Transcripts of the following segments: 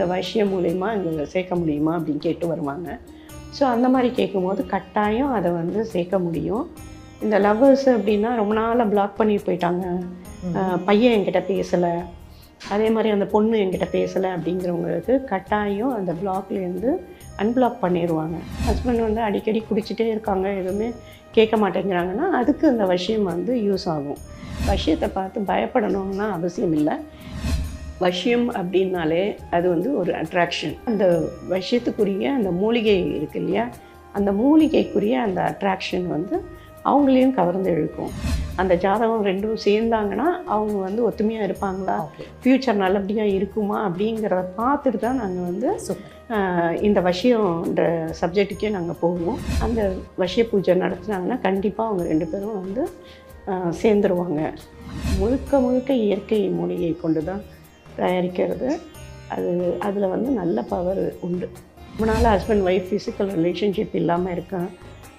இந்த வசியம் மூலயமா இங்கே சேர்க்க முடியுமா அப்படின்னு கேட்டு வருவாங்க. ஸோ அந்த மாதிரி கேட்கும்போது கட்டாயம் அதை வந்து சேர்க்க முடியும். இந்த லவ்வர்ஸ் அப்படின்னா ரொம்ப நாளாக பிளாக் பண்ணி போயிட்டாங்க. பையன் என்கிட்ட பேசலை. அதே மாதிரி அந்த பொண்ணு என்கிட்ட பேசலை அப்படிங்கிறவங்களுக்கு கட்டாயம் அந்த பிளாக்லேருந்து அன்பிளாக் பண்ணிடுவாங்க ஹஸ்பண்ட் வந்து அடிக்கடி குடிச்சிட்டே இருக்காங்க எதுவுமே கேட்க மாட்டேங்கிறாங்கன்னா அதுக்கு அந்த விஷயம் வந்து யூஸ் ஆகும். விஷயத்தை பார்த்து பயப்படணும்னா அவசியம் இல்லை. வசியம் அப்படின்னாலே அது வந்து ஒரு அட்ராக்ஷன் அந்த விஷயத்துக்குரிய அந்த மூலிகை இருக்கு இல்லையா? அந்த மூலிகைக்குரிய அந்த அட்ராக்ஷன் வந்து அவங்களையும் கவர்ந்து இழுக்கும். அந்த ஜாதகம் ரெண்டும் சேர்ந்தாங்கன்னா அவங்க வந்து ஒத்துமையாக இருப்பாங்களா? ஃப்யூச்சர் நல்லபடியாக இருக்குமா அப்படிங்கிறத பார்த்துட்டு தான் நாங்கள் வந்து இந்த வசியம்ன்ற சப்ஜெக்ட்டுக்கே நாங்கள் போவோம். அந்த வசிய பூஜை நடத்துனாங்கன்னா கண்டிப்பாக அவங்க ரெண்டு பேரும் வந்து சேர்ந்துருவாங்க. முழுக்க முழுக்க இயற்கை மூலிகை கொண்டு தான் தயாரிக்கிறது. அது அதில் வந்து நல்ல பவர் உண்டு. ரொம்ப நாள் ஹஸ்பண்ட் ஒய்ஃப் ஃபிசிக்கல் ரிலேஷன்ஷிப் இல்லாமல் இருக்கேன்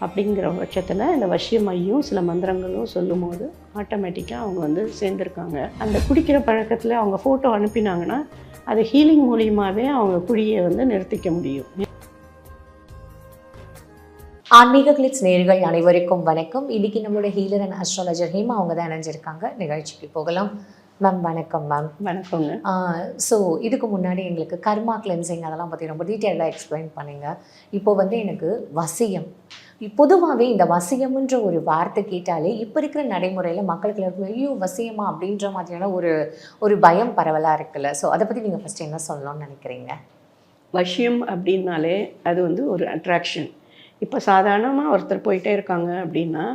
அப்படிங்கிற பட்சத்தில் இந்த வசியமையும் சில மந்திரங்களும் சொல்லும் போது ஆட்டோமேட்டிக்காக அவங்க வந்து சேர்ந்துருக்காங்க. அந்த குடிக்கிற பழக்கத்தில் அவங்க ஃபோட்டோ அனுப்பினாங்கன்னா அது ஹீலிங் மூலியமாகவே அவங்க குழியை வந்து நிறுத்திக்க முடியும். ஆன்மீக கிளிட்ஸ் நேர்கள் அனைவருக்கும் வணக்கம். இன்னைக்கு நம்மளோட ஹீலர் அண்ட் அஸ்ட்ராலஜர் ஹேமா அவங்க தான் இணைஞ்சிருக்காங்க. நிகழ்ச்சிக்கு போகலாம். மேம் வணக்கம் மேம் வணக்கங்க ஸோ இதுக்கு முன்னாடி எங்களுக்கு கர்மா கிளென்சிங் அதெல்லாம் பற்றி ரொம்ப டீட்டெயிலாக எக்ஸ்பிளைன் பண்ணீங்க. இப்போ வந்து எனக்கு வசியம். பொதுவாகவே இந்த வசியம்ன்ற ஒரு வார்த்தை கேட்டாலே இப்போ இருக்கிற நடைமுறையில் மக்களுக்கு எல்லாருக்கும் ஐயோ வசியமா அப்படின்ற மாதிரியான ஒரு ஒரு பயம் பரவலாக இருக்குல்ல. ஸோ அதை பற்றி நீங்கள் ஃபஸ்ட்டு என்ன சொல்லணும்னு நினைக்கிறீங்க? வசியம் அப்படின்னாலே அது வந்து ஒரு அட்ராக்ஷன் இப்போ சாதாரணமாக ஒருத்தர் போயிட்டே இருக்காங்க அப்படின்னா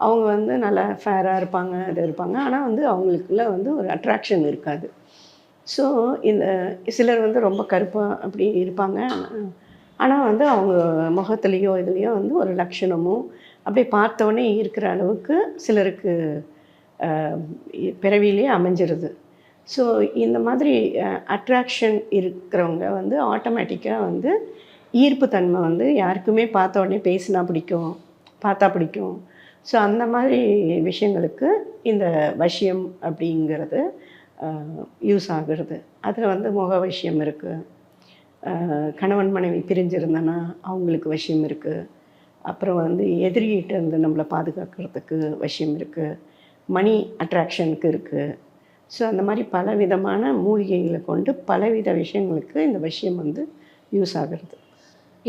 அவங்க வந்து நல்லா ஃபேராக இருப்பாங்க இது இருப்பாங்க. ஆனால் வந்து அவங்களுக்குள்ள வந்து ஒரு அட்ராக்ஷன் இருக்காது. ஸோ இந்த சிலர் வந்து ரொம்ப கருப்பாக அப்படி இருப்பாங்க. ஆனால் வந்து அவங்க முகத்துலேயோ இதுலேயோ வந்து ஒரு லட்சணமும் அப்படியே பார்த்தோன்னே இருக்கிற அளவுக்கு சிலருக்கு ஆஹ், அமைஞ்சிருது. ஸோ இந்த மாதிரி அட்ராக்ஷன் இருக்கிறவங்க வந்து ஆட்டோமேட்டிக்காக வந்து ஈர்ப்பு தன்மை வந்து யாருக்குமே பார்த்த உடனே பேசினா பிடிக்கும் பார்த்தா பிடிக்கும். ஸோ அந்த மாதிரி விஷயங்களுக்கு இந்த வசியம் அப்படிங்கிறது யூஸ் ஆகுறது. அதில் வந்து முக விஷயம் இருக்குது கணவன் மனைவி பிரிஞ்சிருந்தனா அவங்களுக்கு விஷயம் இருக்குது அப்புறம் வந்து எதிரிகிட்ட இருந்து நம்மளை பாதுகாக்கிறதுக்கு விஷயம் இருக்குது மணி அட்ராக்ஷனுக்கு இருக்குது ஸோ அந்த மாதிரி பல விதமான மூலிகைகளை கொண்டு பலவித விஷயங்களுக்கு இந்த விஷயம் வந்து யூஸ் ஆகிறது.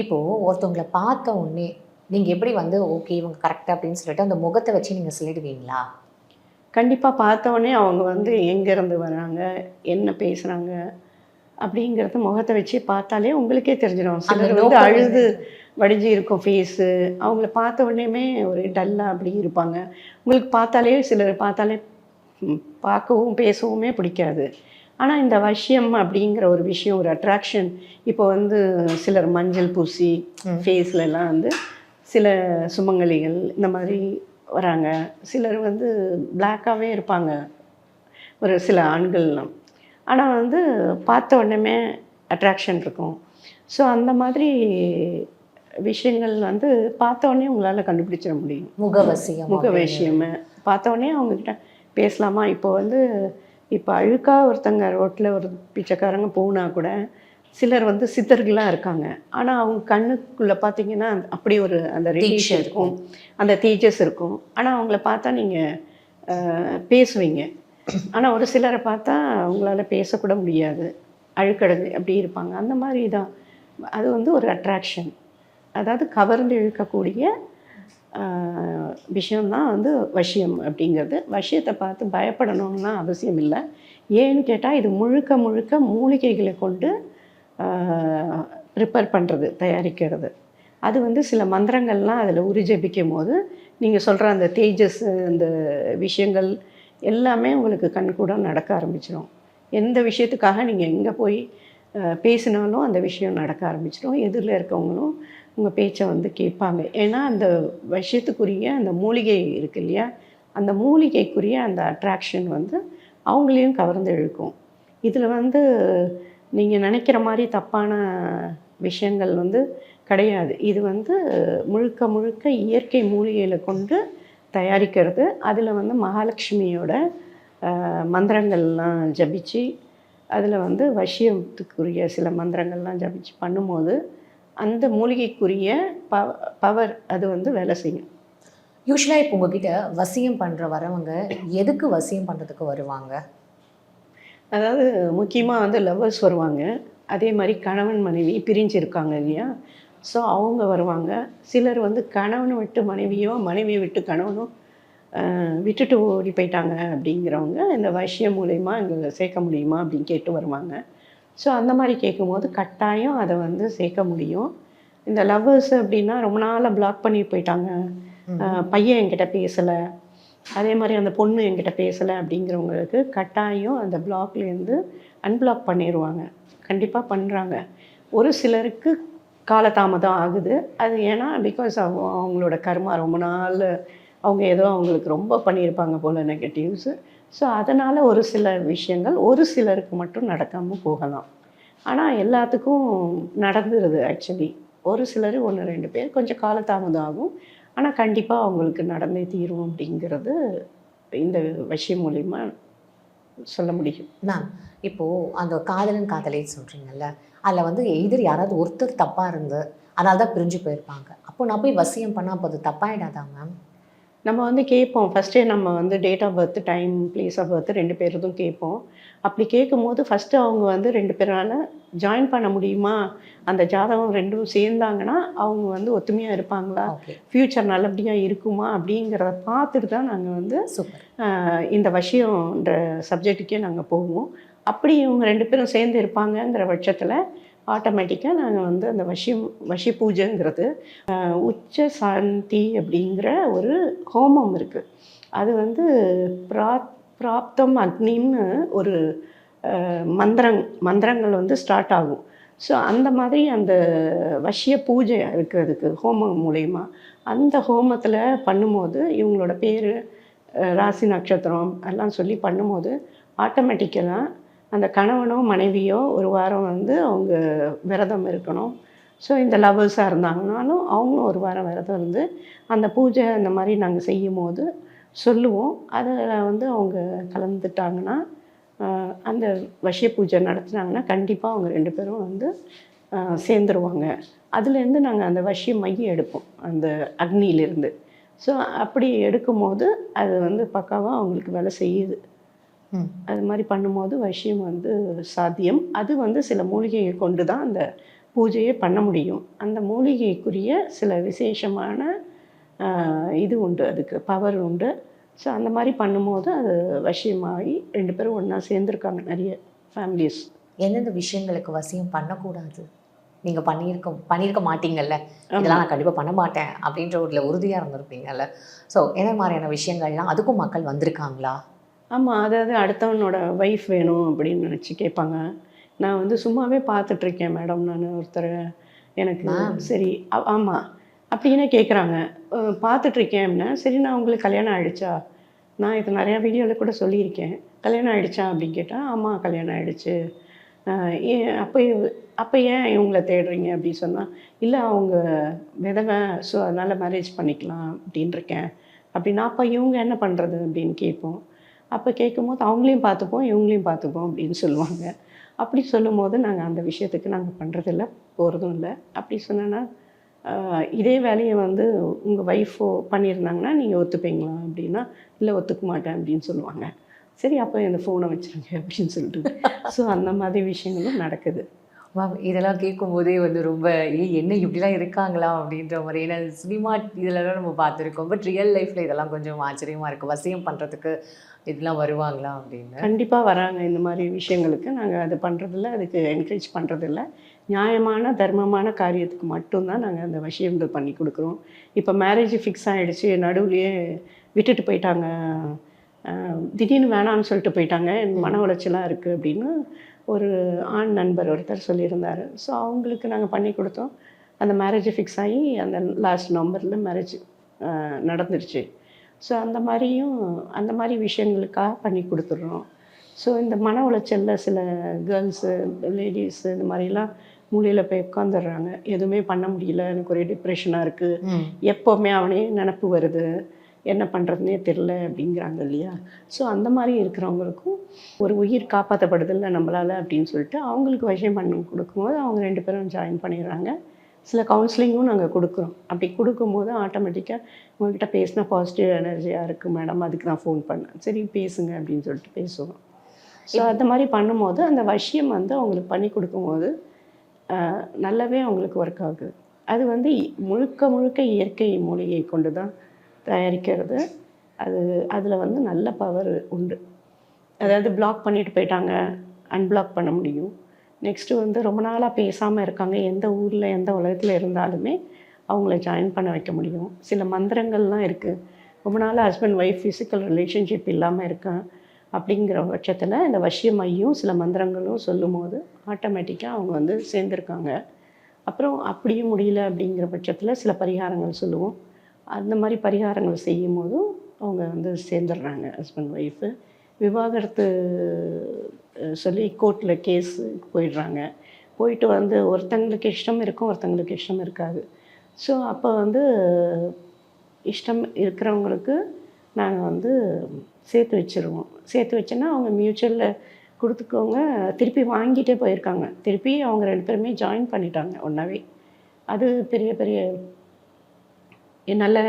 இப்போது ஒருத்தவங்களை பார்த்த உடனே நீங்கள் எப்படி வந்து ஓகே இவங்க கரெக்டாக அப்படின்னு சொல்லிட்டு அந்த முகத்தை வச்சு நீங்கள் சொல்லிடுவீங்களா? கண்டிப்பாக பார்த்தோன்னே அவங்க வந்து எங்கேருந்து வராங்க என்ன பேசுகிறாங்க அப்படிங்கிறத முகத்தை வச்சு பார்த்தாலே உங்களுக்கே தெரிஞ்சிடும். சிலர் வந்து அழுது வடிஞ்சு இருக்கும் ஃபேஸு அவங்கள பார்த்த உடனேமே ஒரு டல்லாக அப்படி இருப்பாங்க. உங்களுக்கு பார்த்தாலே சிலர் பார்த்தாலே பார்க்கவும் பேசவுமே பிடிக்காது. ஆனால் இந்த வசியம் அப்படிங்கிற ஒரு விஷயம் ஒரு அட்ராக்ஷன் இப்போ வந்து சிலர் மஞ்சள் பூசி ம். ஃபேஸ்ல எல்லாம் வந்து சில சுமங்கலிகள் இந்த மாதிரி வராங்க. சிலர் வந்து பிளாக்காகவே இருப்பாங்க. ஒரு சில ஆண்கள்லாம். ஆனால் வந்து பார்த்த உடனே அட்ராக்ஷன் இருக்கும். ஸோ அந்த மாதிரி விஷயங்கள் வந்து பார்த்த உடனே உங்களால் கண்டுபிடிச்சிட முடியும். முகவசியம் முக விஷயமே பார்த்த உடனே அவங்கக்கிட்ட பேசலாமா? இப்போ வந்து இப்போ அழுக்கா ஒருத்தங்க ரோட்டில் ஒரு பிச்சைக்காரங்க போனா கூட சிலர் வந்து சித்தர்களாக இருக்காங்க. ஆனால் அவங்க கண்ணுக்குள்ளே பார்த்தீங்கன்னா அப்படி ஒரு அந்த ரேடியேஷன் இருக்கும். அந்த தேஜஸ் இருக்கும். ஆனால் அவங்கள பார்த்தா நீங்கள் பேசுவீங்க. ஆனால் ஒரு சிலரை பார்த்தா அவங்களால பேசக்கூட முடியாது. அழுக்கடைஞ்சு அப்படி இருப்பாங்க. அந்த மாதிரி தான். அது வந்து ஒரு அட்ராக்ஷன் அதாவது கவர்ந்து இழுக்கக்கூடிய விஷயம்தான் வந்து வசியம் அப்படிங்கிறது. வசியத்தை பார்த்து பயப்படணும்னா அவசியம் இல்லை. ஏன்னு கேட்டால் இது முழுக்க முழுக்க மூலிகைகளை கொண்டு ப்ரிப்பேர் பண்ணுறது தயாரிக்கிறது. அது வந்து சில மந்திரங்கள்லாம் அதில் உரிஜபிக்கும் போது நீங்கள் சொல்கிற அந்த தேஜஸ் அந்த விஷயங்கள் எல்லாமே உங்களுக்கு கண் கூட நடக்க ஆரம்பிச்சிடும் எந்த விஷயத்துக்காக நீங்கள் எங்கே போய் பேசினாலும் அந்த விஷயம் நடக்க ஆரம்பிச்சிடும் எதிரில் இருக்கவங்களும் உங்கள் பேச்சை வந்து கேட்பாங்க. ஏன்னா அந்த விஷயத்துக்குரிய அந்த மூலிகை இருக்கு இல்லையா? அந்த மூலிகைக்குரிய அந்த அட்ராக்ஷன் வந்து அவங்களையும் கவர்ந்து இழுக்கும். இதில் வந்து நீங்கள் நினைக்கிற மாதிரி தப்பான விஷயங்கள் வந்து கிடையாது. இது வந்து முழுக்க முழுக்க இயற்கை மூலிகையில் கொண்டு தயாரிக்கிறது. அதில் வந்து மகாலட்சுமியோட மந்திரங்கள்லாம் ஜபிச்சு அதில் வந்து வசியத்துக்குரிய சில மந்திரங்கள்லாம் ஜபிச்சு பண்ணும்போது அந்த மூலிகைக்குரிய ப பவர் அது வந்து வேலை செய்யும். யூஸ்வலாக இப்போ உங்ககிட்ட வசியம் பண்ணுற வரவங்க எதுக்கு வசியம் பண்ணுறதுக்கு வருவாங்க? அதாவது முக்கியமாக வந்து லவ்வர்ஸ் வருவாங்க. அதே மாதிரி கணவன் மனைவி பிரிஞ்சு இருக்காங்க இல்லையா? ஸோ அவங்க வருவாங்க. சிலர் வந்து கணவனை விட்டு மனைவியோ மனைவியை விட்டு கணவனும் விட்டுட்டு ஓடி போயிட்டாங்க அப்படிங்கிறவங்க இந்த வசியம் மூலயமா எங்களை சேர்க்க முடியுமா அப்படின்னு கேட்டு வருவாங்க. ஸோ அந்த மாதிரி கேட்கும்போது கட்டாயம் அதை வந்து சேர்க்க முடியும். இந்த லவ்வர்ஸ் அப்படின்னா ரொம்ப நாளாக பிளாக் பண்ணி போயிட்டாங்க. பையன் என்கிட்ட பேசலை. அதே மாதிரி அந்த பொண்ணு என்கிட்ட பேசலை அப்படிங்கிறவங்களுக்கு கட்டாயம் அந்த பிளாக்லேருந்து அன்பிளாக் பண்ணிடுவாங்க கண்டிப்பாக பண்ணுறாங்க ஒரு சிலருக்கு காலதாமதம் ஆகுது. அது ஏன்னா பிகாஸ் அவங்களோட கர்மா ரொம்ப நாள் அவங்க ஏதோ அவங்களுக்கு ரொம்ப பண்ணியிருப்பாங்க போல் நெகட்டிவ்ஸு ஸோ அதனால் ஒரு சில விஷயங்கள் ஒரு சிலருக்கு மட்டும் நடக்காமல் போகலாம். ஆனால் எல்லாத்துக்கும் நடந்துருது ஆக்சுவலி ஒரு சிலர் ஒன்று ரெண்டு பேர் கொஞ்சம் காலதாமதம் ஆகும். ஆனால் கண்டிப்பாக அவங்களுக்கு நடந்தே தீரும் அப்படிங்கிறது இந்த விஷயம் மூலிமா சொல்ல முடியும். மேம் இப்போது அந்த காதலன் காதலை சொல்கிறீங்கல்ல அதில் வந்து எதிர் யாராவது ஒருத்தர் தப்பாக இருந்து அதனால தான் பிரிஞ்சு போயிருப்பாங்க. அப்போ நான் போய் வசியம் பண்ணால் அப்போ அது தப்பாயிடாதா மேம் நம்ம வந்து கேட்போம். ஃபஸ்ட்டே நம்ம வந்து date of birth time place of birth ரெண்டு பேரதும் கேட்போம். அப்படி கேட்கும்போது ஃபஸ்ட்டு அவங்க வந்து ரெண்டு பேரால் ஜாயின் பண்ண முடியுமா? அந்த ஜாதகம் ரெண்டும் சேர்ந்தாங்கன்னா அவங்க வந்து ஒத்துமையாக இருப்பாங்களா? ஃப்யூச்சர் நல்லபடியாக இருக்குமா? அப்படிங்கிறத பார்த்துட்டு தான் நாங்கள் வந்து இந்த வசியம்ன்ற சப்ஜெக்ட்டுக்கே நாங்கள் போவோம். அப்படி இவங்க ரெண்டு பேரும் சேர்ந்து இருப்பாங்கங்கிற பட்சத்தில் ஆட்டோமேட்டிக்காக நாங்கள் வந்து அந்த வசியம் வசி பூஜைங்கிறது உச்ச சாந்தி அப்படிங்கிற ஒரு ஹோமம் இருக்குது அது வந்து பிரா பிராப்தம் அக்னின்னு ஒரு மந்திரங் மந்திரங்கள் வந்து ஸ்டார்ட் ஆகும். ஸோ அந்த மாதிரி அந்த வசிய பூஜை இருக்குது அதுக்கு ஹோமம் மூலயமா அந்த ஹோமத்தில் பண்ணும்போது இவங்களோட பேர் ராசி நட்சத்திரம் எல்லாம் சொல்லி பண்ணும்போது ஆட்டோமேட்டிக்கலாக அந்த கணவனோ மனைவியோ ஒரு வாரம் வந்து அவங்க விரதம் இருக்கணும். ஸோ இந்த லவ்வர்ஸாக இருந்தாங்கனாலும் அவங்களும் ஒரு வாரம் விரதம் இருந்து அந்த பூஜை அந்த மாதிரி நாங்கள் செய்யும் போது சொல்லுவோம். அதில் வந்து அவங்க கலந்துட்டாங்கன்னா அந்த வசிய பூஜை நடத்துனாங்கன்னா கண்டிப்பாக அவங்க ரெண்டு பேரும் வந்து சேர்ந்துருவாங்க. அதுலேருந்து நாங்கள் அந்த வசிய மையம் எடுப்போம் அந்த அக்னியிலேருந்து. ஸோ அப்படி எடுக்கும்போது அது வந்து பக்காவாக அவங்களுக்கு வேலை செய்யுது. அது மாதிரி பண்ணும்போது வசியம் வந்து சாத்தியம். அது வந்து சில மூலிகையை கொண்டு தான் அந்த பூஜையை பண்ண முடியும். அந்த மூலிகைக்குரிய சில விசேஷமான இது உண்டு. அதுக்கு பவர் உண்டு. ஸோ அந்த மாதிரி பண்ணும்போது அது வசியமாகி ரெண்டு பேரும் ஒன்றா சேர்ந்துருக்காங்க நிறைய ஃபேமிலிஸ் எந்தெந்த விஷயங்களுக்கு வசியம் பண்ணக்கூடாது? நீங்கள் பண்ணியிருக்க பண்ணியிருக்க மாட்டீங்கல்ல. இதெல்லாம் நான் கண்டிப்பாக பண்ண மாட்டேன் அப்படின்ற ஒரு உறுதியாக இருந்திருப்பீங்கல்ல. ஸோ என்ன மாதிரியான விஷயங்கள்லாம் அதுக்கும் மக்கள் வந்திருக்காங்களா? ஆமாம் அதாவது அடுத்தவனோட ஒய்ஃப் வேணும் அப்படின்னு நினச்சி கேட்பாங்க. நான் வந்து சும்மாவே பார்த்துட்ருக்கேன் மேடம் நான் ஒருத்தர். எனக்கு. சரி ஆமாம் அப்படின்னு கேட்குறாங்க பார்த்துட்ருக்கேன் அப்படின்னா சரி நான் உங்களுக்கு கல்யாணம் ஆகிடுச்சா நான் இது நிறையா வீடியோவில் கூட சொல்லியிருக்கேன். கல்யாணம் ஆகிடுச்சா அப்படின்னு கேட்டால் ஆமாம் கல்யாணம் ஆயிடுச்சு. ஏன் அப்போ அப்போ ஏன் இவங்களை தேடுறீங்க? அப்படின்னு சொன்னால் இல்லை அவங்க விதவை ஸோ அதனால் மேரேஜ் பண்ணிக்கலாம் அப்படின்னு இருக்கேன் அப்படின்னா அப்போ இவங்க என்ன பண்ணுறது அப்படின்னு கேட்போம். அப்போ கேட்கும்போது அவங்களையும் பார்த்துப்போம் இவங்களையும் பார்த்துப்போம் அப்படின்னு சொல்லுவாங்க. அப்படி சொல்லும்போது நாங்கள் அந்த விஷயத்துக்கு நாங்கள் பண்ணுறதில்ல போகிறதும் இல்லை. அப்படி சொன்னேன்னா இதே வேலையை வந்து உங்கள் ஒய்ஃபோ பண்ணியிருந்தாங்கன்னா நீங்கள் ஒத்துப்பீங்களா அப்படின்னா இல்லை ஒத்துக்க மாட்டேன் அப்படின்னு சொல்லுவாங்க. சரி அப்போ இந்த ஃபோனை வச்சுருங்க அப்படின்னு சொல்லிட்டு. ஸோ அந்த மாதிரி விஷயங்களும் நடக்குது. மேம் இதெல்லாம் கேட்கும்போதே வந்து ரொம்ப ஏய் என்ன இப்படிலாம் இருக்காங்களா? அப்படின்ற மாதிரி. ஏன்னா சினிமா இதிலலாம் நம்ம பார்த்துருக்கோம். பட் ரியல் லைஃப்பில் இதெல்லாம் கொஞ்சம் ஆச்சரியமாக இருக்குது வசியம் பண்ணுறதுக்கு இதெல்லாம் வருவாங்களா அப்படின்னு? கண்டிப்பாக வராங்க. இந்த மாதிரி விஷயங்களுக்கு நாங்கள் அது பண்ணுறதில்ல அதுக்கு என்கரேஜ் பண்ணுறதில்ல நியாயமான தர்மமான காரியத்துக்கு மட்டும்தான் நாங்கள் அந்த விஷயங்கள் பண்ணி கொடுக்குறோம். இப்போ மேரேஜ் ஃபிக்ஸ் ஆகிடுச்சு நடுவுலையே விட்டுட்டு போயிட்டாங்க. திடீர்னு வேணான்னு சொல்லிட்டு போயிட்டாங்க. எனக்கு மன உளைச்சலாக இருக்குது அப்படின்னு ஒரு ஆண் நண்பர் ஒருத்தர் சொல்லியிருந்தார். ஸோ அவங்களுக்கு நாங்கள் பண்ணி கொடுத்தோம். அந்த மேரேஜ் ஃபிக்ஸ் ஆகி அந்த லாஸ்ட் நவம்பரில் மேரேஜ் நடந்துருச்சு. ஸோ அந்த மாதிரியும் அந்த மாதிரி விஷயங்களுக்காக பண்ணி கொடுத்துட்றோம். ஸோ இந்த மன உளைச்சலில் சில கேர்ள்ஸு லேடிஸு இந்த மாதிரிலாம் மூலையில் போய் உட்காந்துடுறாங்க எதுவுமே பண்ண முடியல. எனக்கு ஒரே டிப்ரெஷனாக இருக்குது எப்போவுமே அவனே நினப்பு வருது. என்ன பண்ணுறதுனே தெரில அப்படிங்கிறாங்க இல்லையா? ஸோ அந்த மாதிரி இருக்கிறவங்களுக்கும் ஒரு உயிர் காப்பாற்றப்படுதில்ல நம்மளால் அப்படின்னு சொல்லிட்டு அவங்களுக்கு விஷயம் பண்ணி கொடுக்கும்போது அவங்க ரெண்டு பேரும் ஜாயின் பண்ணிடுறாங்க. சில கவுன்சிலிங்கும் நாங்கள் கொடுக்குறோம். அப்படி கொடுக்கும்போது ஆட்டோமேட்டிக்காக உங்கள்கிட்ட பேசினா பாசிட்டிவ் எனர்ஜியாக இருக்குது மேடம் அதுக்கு நான் ஃபோன் பண்ணேன். சரி பேசுங்க அப்படின்னு சொல்லிட்டு பேசுவோம். ஸோ அந்த மாதிரி பண்ணும்போது அந்த விஷயம் வந்து அவங்களுக்கு பண்ணி கொடுக்கும்போது நல்லாவே அவங்களுக்கு ஒர்க் ஆகுது. அது வந்து முழுக்க முழுக்க இயற்கை மூலிகை கொண்டு தான் தயாரிக்கிறது. அது அதில் வந்து நல்ல பவர் உண்டு. அதாவது பிளாக் பண்ணிட்டு போயிட்டாங்க அன்பிளாக் பண்ண முடியும். நெக்ஸ்ட்டு வந்து ரொம்ப நாளாக பேசாமல் இருக்காங்க. எந்த ஊரில் எந்த உலகத்தில் இருந்தாலுமே அவங்கள ஜாயின் பண்ண வைக்க முடியும். சில மந்திரங்கள்லாம் இருக்குது ரொம்ப நாளாக ஹஸ்பண்ட் ஒய்ஃப் ஃபிசிக்கல் ரிலேஷன்ஷிப் இல்லாமல் இருக்கேன். அப்படிங்கிற பட்சத்தில் இந்த வசியமையும் சில மந்திரங்களும் சொல்லும் போது ஆட்டோமேட்டிக்காக அவங்க வந்து சேர்ந்துருக்காங்க. அப்புறம் அப்படியும் முடியல அப்படிங்கிற பட்சத்தில் சில பரிகாரங்கள் சொல்லுவோம். அந்த மாதிரி பரிகாரங்கள் செய்யும் போதும் அவங்க வந்து சேர்ந்துடுறாங்க ஹஸ்பண்ட் ஒய்ஃபு விவாகரத்து சொல்லி கோர்ட்டில் கேஸ் போயிடுறாங்க. போயிட்டு வந்து ஒருத்தங்களுக்கு இஷ்டம் இருக்கும் ஒருத்தங்களுக்கு இஷ்டம் இருக்காது. ஸோ அப்போ வந்து இஷ்டம் இருக்கிறவங்களுக்கு நாங்கள் வந்து சேர்த்து வச்சுருவோம். சேர்த்து வச்சோன்னா அவங்க மியூச்சுவலில் கொடுத்துக்கோங்க. திருப்பி வாங்கிட்டே போயிருக்காங்க. திருப்பி அவங்க ரெண்டு பேருமே ஜாயின் பண்ணிட்டாங்க ஒன்றாவே அது பெரிய பெரிய நல்ல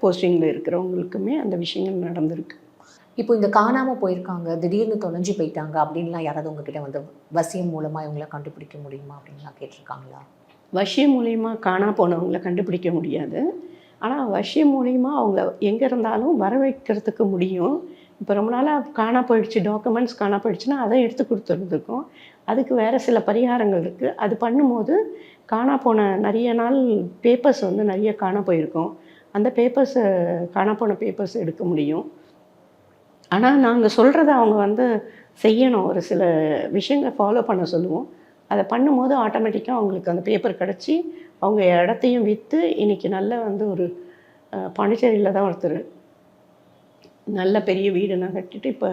போஸ்டிங்கில் இருக்கிறவங்களுக்குமே அந்த விஷயங்கள் நடந்திருக்கு. இப்போ இந்த காணாமல் போயிருக்காங்க திடீர்னு தொலைஞ்சு போயிட்டாங்க அப்படின்லாம் யாராவது உங்ககிட்ட வந்து வசியம் மூலமாக இவங்கள கண்டுபிடிக்க முடியுமா அப்படின்லாம் கேட்டிருக்காங்களா? வசியம் மூலியமா காணா போனவங்கள கண்டுபிடிக்க முடியாது. ஆனால் வசியம் மூலிமா அவங்க எங்கே இருந்தாலும் வர வைக்கிறதுக்கு முடியும். இப்போ ரொம்ப நாளாக காணா போயிடுச்சு டாக்குமெண்ட்ஸ் காணா போயிடுச்சுன்னா அதை எடுத்து கொடுத்துருந்துருக்கோம் அதுக்கு வேறு சில பரிகாரங்கள் இருக்குது அது பண்ணும்போது காணா போன நிறைய நாள் பேப்பர்ஸ் வந்து நிறைய காணா போயிருக்கும். அந்த பேப்பர்ஸை காணா போன பேப்பர்ஸ் எடுக்க முடியும். ஆனால் நாங்கள் சொல்கிறத அவங்க வந்து செய்யணும். ஒரு சில விஷயங்களை ஃபாலோ பண்ண சொல்லுவோம். அதை பண்ணும்போது ஆட்டோமேட்டிக்காக அவங்களுக்கு அந்த பேப்பர் கிடச்சி அவங்க இடத்தையும் விற்று இன்றைக்கி நல்ல வந்து ஒரு பாண்டிச்சேரியில் தான் ஒருத்தர் நல்ல பெரிய வீடெல்லாம் கட்டிட்டு இப்போ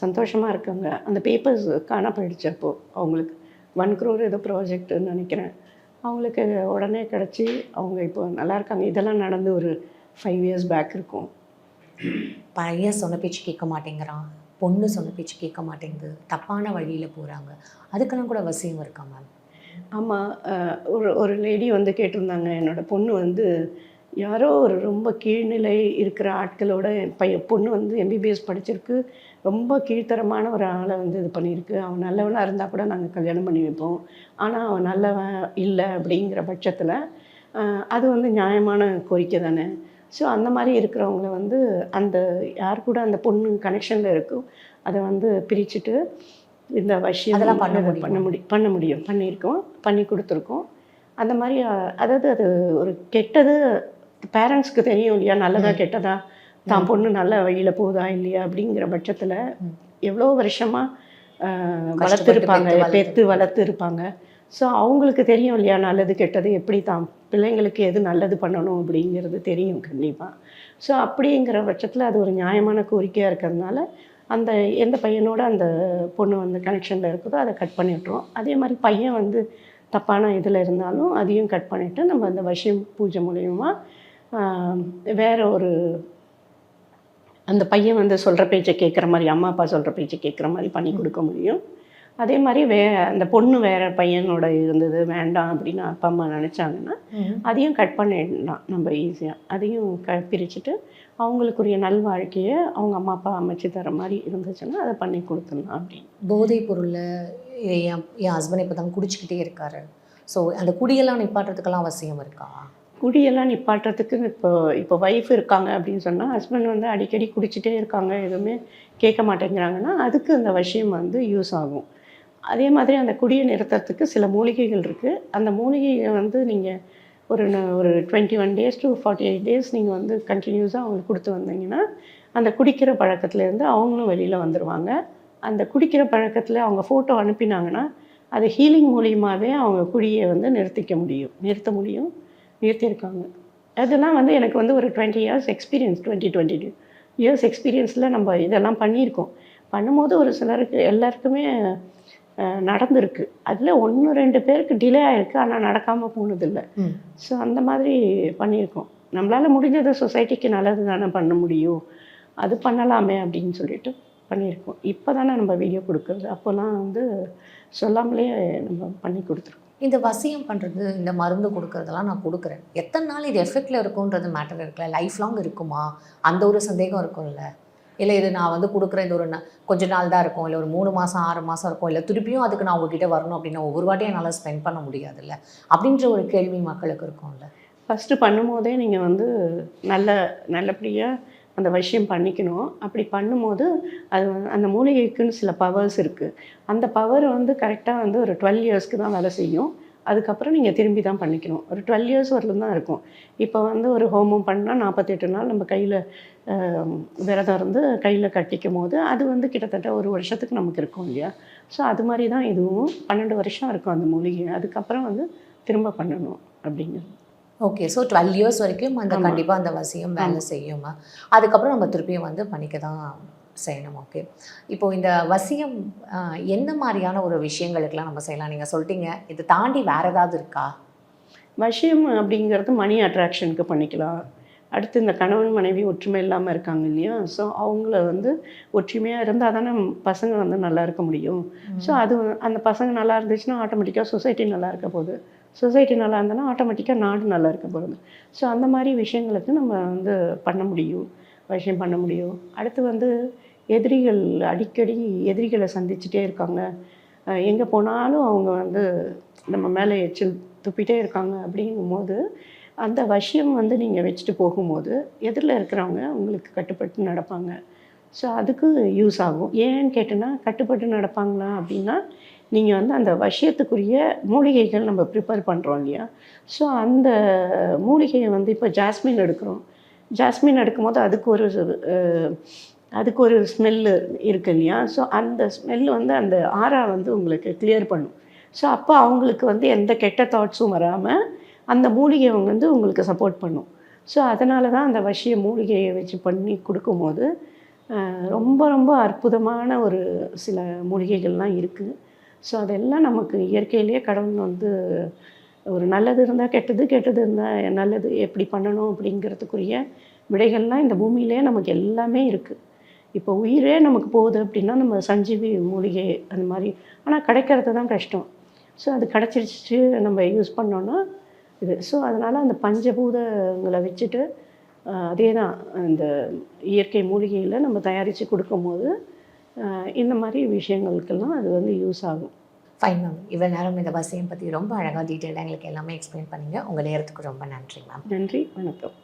சந்தோஷமாக இருக்காங்க. அந்த பேப்பர்ஸ் காண போயிடுச்சு அப்போது அவங்களுக்கு ஒன் க்ரோர் ஏதோ ப்ராஜெக்ட்டுன்னு நினைக்கிறேன். அவங்களுக்கு உடனே கிடச்சி அவங்க இப்போ நல்லா இருக்காங்க. இதெல்லாம் நடந்து ஒரு ஃபைவ் இயர்ஸ் பேக் இருக்கும். பையன் சொன்ன பேச்சு கேட்க மாட்டேங்கிறான். பொண்ணு சொன்ன பேச்சு கேட்க மாட்டேங்குது. தப்பான வழியில் போகிறாங்க அதுக்கெல்லாம் கூட வசியம் இருக்கா மேம் ஆமாம் ஒரு ஒரு லேடி வந்து கேட்டிருந்தாங்க. என்னோடய பொண்ணு வந்து யாரோ ஒரு ரொம்ப கீழ்நிலை இருக்கிற ஆட்களோட என் பைய பொண்ணு வந்து எம்பிபிஎஸ் படிச்சிருக்கு. ரொம்ப கீழ்த்தரமான ஒரு ஆளை வந்து இது பண்ணியிருக்கு. அவன் நல்லவனாக இருந்தால் கூட நாங்கள் கல்யாணம் பண்ணி வைப்போம். ஆனால் அவன் நல்லவன் இல்லை அப்படிங்கிற பட்சத்தில் அது வந்து நியாயமான கோரிக்கை தானே? ஸோ அந்த மாதிரி இருக்கிறவங்கள வந்து அந்த யார் கூட அந்த பொண்ணு கனெக்ஷனில் இருக்கோ அதை வந்து பிரிச்சுட்டு இந்த விஷயம் அதெல்லாம் பண்ண முடியும்? பண்ண முடியும். பண்ணியிருக்கோம் பண்ணி கொடுத்துருக்கோம். அந்த மாதிரி அதாவது அது ஒரு கெட்டது பேரண்ட்ஸ்க்கு தெரியும் இல்லையா? நல்லதா கெட்டதா? தான் பொண்ணு நல்ல வழியில் போகுதா இல்லையா? அப்படிங்கிற பட்சத்தில். எவ்வளோ வருஷமாக வளர்த்துருப்பாங்க. பெற்று வளர்த்து. இருப்பாங்க ஸோ அவங்களுக்கு தெரியும் இல்லையா? நல்லது கெட்டது எப்படி தான் பிள்ளைங்களுக்கு எது நல்லது பண்ணணும் அப்படிங்கிறது தெரியும் கண்டிப்பாக ஸோ அப்படிங்கிற பட்சத்தில் அது ஒரு நியாயமான கோரிக்கையாக இருக்கிறதுனால அந்த எந்த பையனோட அந்த பொண்ணு வந்து கனெக்ஷனில் இருக்குதோ அதை கட் பண்ணி விட்ருவோம் அதே மாதிரி பையன் வந்து தப்பான இதில் இருந்தாலும் அதையும் கட் பண்ணிவிட்டு நம்ம அந்த வசியம் பூஜை மூலயமா வேற ஒரு அந்த பையன் வந்து சொல்கிற பேச்சை கேட்குற மாதிரி அம்மா அப்பா சொல்கிற பேச்சை கேட்குற மாதிரி பண்ணி கொடுக்க முடியும். அதே மாதிரி வே அந்த பொண்ணு வேற பையனோட இருந்தது வேண்டாம் அப்படின்னு அப்பா அம்மா நினச்சாங்கன்னா அதையும் கட் பண்ணிடலாம் நம்ம ஈஸியாக அதையும் க பிரிச்சுட்டு அவங்களுக்குரிய நல்வாழ்க்கையை அவங்க அம்மா அப்பா அமைச்சு தர மாதிரி இருந்துச்சுன்னா அதை பண்ணி கொடுத்துடலாம் அப்படின்னு. போதைப் பொருளில் என் என் ஹஸ்பண்ட் இப்போ தான் குடிச்சிக்கிட்டே இருக்காரு. ஸோ அந்த குடியெல்லாம் நிப்பாட்டுறதுக்கெல்லாம் அவசியம் இருக்கா? குடியெல்லாம் நிப்பாட்டுறதுக்கு இப்போ இப்போ ஒய்ஃப் இருக்காங்க அப்படின்னு சொன்னால் ஹஸ்பண்ட் வந்து அடிக்கடி குடிச்சிட்டே இருக்காங்க எதுவுமே கேட்க மாட்டேங்கிறாங்கன்னா அதுக்கு அந்த விஷயம் வந்து யூஸ் ஆகும். அதே மாதிரி அந்த குடியை நிறுத்துறதுக்கு சில மூலிகைகள் இருக்குது அந்த மூலிகையை வந்து நீங்கள் ஒரு ந- ஒரு twenty one days to forty eight days நீங்கள் வந்து கண்டினியூஸாக அவங்களுக்கு கொடுத்து வந்தீங்கன்னா அந்த குடிக்கிற பழக்கத்துலேருந்து அவங்களும் வெளியில் வந்துடுவாங்க அந்த குடிக்கிற பழக்கத்தில் அவங்க ஃபோட்டோ அனுப்பினாங்கன்னா அது ஹீலிங் மூலியமாகவே அவங்க குடியை வந்து நிறுத்திக்க முடியும். நிறுத்த முடியும். நிறுத்தியிருக்காங்க. அதெல்லாம் வந்து எனக்கு வந்து ஒரு twenty years experience twenty twenty two years எக்ஸ்பீரியன்ஸில் நம்ம இதெல்லாம் பண்ணியிருக்கோம். பண்ணும்போது ஒரு சிலருக்கு எல்லாருக்குமே நடந்திருக்கு. அதில் ஒன்று ரெண்டு பேருக்கு டிலே ஆகிருக்கு ஆனால் நடக்காமல் போனதில்லை. ஸோ அந்த மாதிரி பண்ணியிருக்கோம். நம்மளால் முடிஞ்சதை சொசைட்டிக்கு நல்லது தானே பண்ண முடியும். அது பண்ணலாமே அப்படின்னு சொல்லிட்டு பண்ணியிருக்கோம். இப்போ தானே நம்ம வீடியோ கொடுக்குறது. அப்போல்லாம் வந்து சொல்லாமலே நம்ம பண்ணி கொடுத்துருக்கோம். இந்த வசியம் பண்ணுறது இந்த மருந்து கொடுக்கறதெல்லாம் நான் கொடுக்குறேன். எத்தனை நாள் இது எஃபெக்டில் இருக்குன்றது மேட்டர் இருக்குல்ல? லைஃப் லாங் இருக்குமா? அந்த ஒரு சந்தேகம் இருக்கும்ல? இல்லை இது நான் வந்து கொடுக்குற இது ஒரு கொஞ்ச நாள் தான் இருக்கும் இல்லை ஒரு மூணு மாதம் ஆறு மாதம் இருக்கும் இல்லை திருப்பியும் அதுக்கு நான் உங்ககிட்ட வரணும் அப்படின்னா ஒவ்வொரு வாட்டியும் என்னால் ஸ்பெண்ட் பண்ண முடியாதுல்ல? அப்படின்ற ஒரு கேள்வி மக்களுக்கு இருக்கும்ல. ஃபஸ்ட்டு பண்ணும்போதே நீங்கள் வந்து நல்ல நல்லபடியாக அந்த விஷயம் பண்ணிக்கணும். அப்படி பண்ணும்போது அது வந்து- அந்த மூலிகைக்குன்னு சில பவர்ஸ் இருக்குது அந்த பவர் வந்து கரெக்டாக வந்து ஒரு டுவெல் இயர்ஸ்க்கு தான் வேலை செய்யும். அதுக்கப்புறம் நீங்கள் திரும்பி தான் பண்ணிக்கணும். ஒரு டுவெல் இயர்ஸ் வரலும் தான் இருக்கும். இப்போ வந்து ஒரு ஹோமம் பண்ணால் நாற்பத்தெட்டு நாள் நம்ம கையில் விரதம் இருந்து கையில் கட்டிக்கும் போது அது வந்து கிட்டத்தட்ட ஒரு வருஷத்துக்கு நமக்கு இருக்கும் இல்லையா? ஸோ அது மாதிரி தான் இதுவும் பன்னெண்டு வருஷம் இருக்கும் அந்த மூலிகை அதுக்கப்புறம் வந்து திரும்ப பண்ணணும் அப்படிங்கிறது. ஓகே ஸோ டுவெல் இயர்ஸ் வரைக்கும் அந்த. கண்டிப்பாக அந்த வசியம் வேலை செய்யுமா அதுக்கப்புறம் நம்ம திருப்பியும் வந்து பண்ணிக்க தான் செய்யணும் ஓகே இப்போ இந்த வசியம் எந்த மாதிரியான ஒரு விஷயங்களுக்கெல்லாம் நம்ம செய்யலாம்? நீங்கள் சொல்லிட்டீங்க. இது தாண்டி வேற ஏதாவது இருக்கா? வசியம் அப்படிங்கிறது மணி அட்ராக்ஷனுக்கு பண்ணிக்கலாம். அடுத்து இந்த கணவன் மனைவி ஒற்றுமை இல்லாமல் இருக்காங்க இல்லையா? ஸோ அவங்கள வந்து ஒற்றுமையாக இருந்தால் தானே பசங்க வந்து நல்லா இருக்க முடியும். ஸோ அது அந்த பசங்க நல்லா இருந்துச்சுன்னா ஆட்டோமேட்டிக்காக சொசைட்டி நல்லா இருக்க போகுது. சொசைட்டி நல்லா இருந்தனா ஆட்டோமேட்டிக்காக நாடு நல்லா இருக்க போகுது. ஸோ அந்த மாதிரி விஷயங்களுக்கு நம்ம வந்து பண்ண முடியும். விஷயம் பண்ண முடியும். அடுத்து வந்து எதிரிகள் அடிக்கடி எதிரிகளை சந்திச்சுட்டே இருக்காங்க. எங்கே போனாலும் அவங்க வந்து நம்ம மேலே எச்சில் துப்பிட்டே இருக்காங்க அப்படிங்கும்போது அந்த வசியம் வந்து நீங்கள் வச்சுட்டு போகும்போது எதிரில் இருக்கிறவங்க உங்களுக்கு கட்டுப்பட்டு நடப்பாங்க. ஸோ அதுக்கு யூஸ் ஆகும். ஏன்னு கேட்டேன்னா கட்டுப்பட்டு நடப்பாங்களா அப்படின்னா நீங்கள் வந்து அந்த வசியத்துக்குரிய மூலிகைகள் நம்ம ப்ரிப்பேர் பண்ணுறோம் இல்லையா? ஸோ அந்த மூலிகையை வந்து இப்போ ஜாஸ்மின் எடுக்கிறோம். ஜாஸ்மின் எடுக்கும்போது அதுக்கு ஒரு அதுக்கு ஒரு ஸ்மெல்லு இருக்கு இல்லையா? ஸோ அந்த ஸ்மெல் வந்து அந்த ஆரா வந்து உங்களுக்கு கிளியர் பண்ணும். ஸோ அப்போ அவங்களுக்கு வந்து எந்த கெட்ட தாட்ஸும் வராமல் அந்த மூலிகை வந்து உங்களுக்கு சப்போர்ட் பண்ணும். ஸோ அதனால தான் அந்த வசிய மூலிகையை வச்சு பண்ணி கொடுக்கும்போது ரொம்ப ரொம்ப அற்புதமான ஒரு சில மூலிகைகள்லாம் இருக்குது ஸோ அதெல்லாம் நமக்கு இயற்கையிலேயே கடவுள் வந்து ஒரு நல்லது இருந்தால் கெட்டது கெட்டது இருந்தால் நல்லது எப்படி பண்ணணும் அப்படிங்கிறதுக்குரிய விடைகள்லாம் இந்த பூமியிலே நமக்கு எல்லாமே இருக்குது இப்போ உயிரே நமக்கு போகுது அப்படின்னா நம்ம சஞ்சீவி மூலிகை அந்த மாதிரி. ஆனால் கிடைக்கிறது தான் கஷ்டம். ஸோ அது கிடச்சிருச்சு நம்ம யூஸ் பண்ணோன்னா இது. ஸோ அதனால் அந்த பஞ்சபூதங்களை வச்சுட்டு அதே தான் இந்த இயற்கை மூலிகையில் நம்ம தயாரித்து கொடுக்கும்போது இந்த மாதிரி விஷயங்களுக்கெல்லாம் அது வந்து யூஸ் ஆகும். ஃபைன் மேம் இவ்வளோ நேரம் இந்த வசியம் பற்றி ரொம்ப அழகாக டீட்டெயிலாக எங்களுக்கு எல்லாமே எக்ஸ்பிளைன் பண்ணீங்க. உங்கள் நேரத்துக்கு ரொம்ப நன்றி மேம் நன்றி வணக்கம்.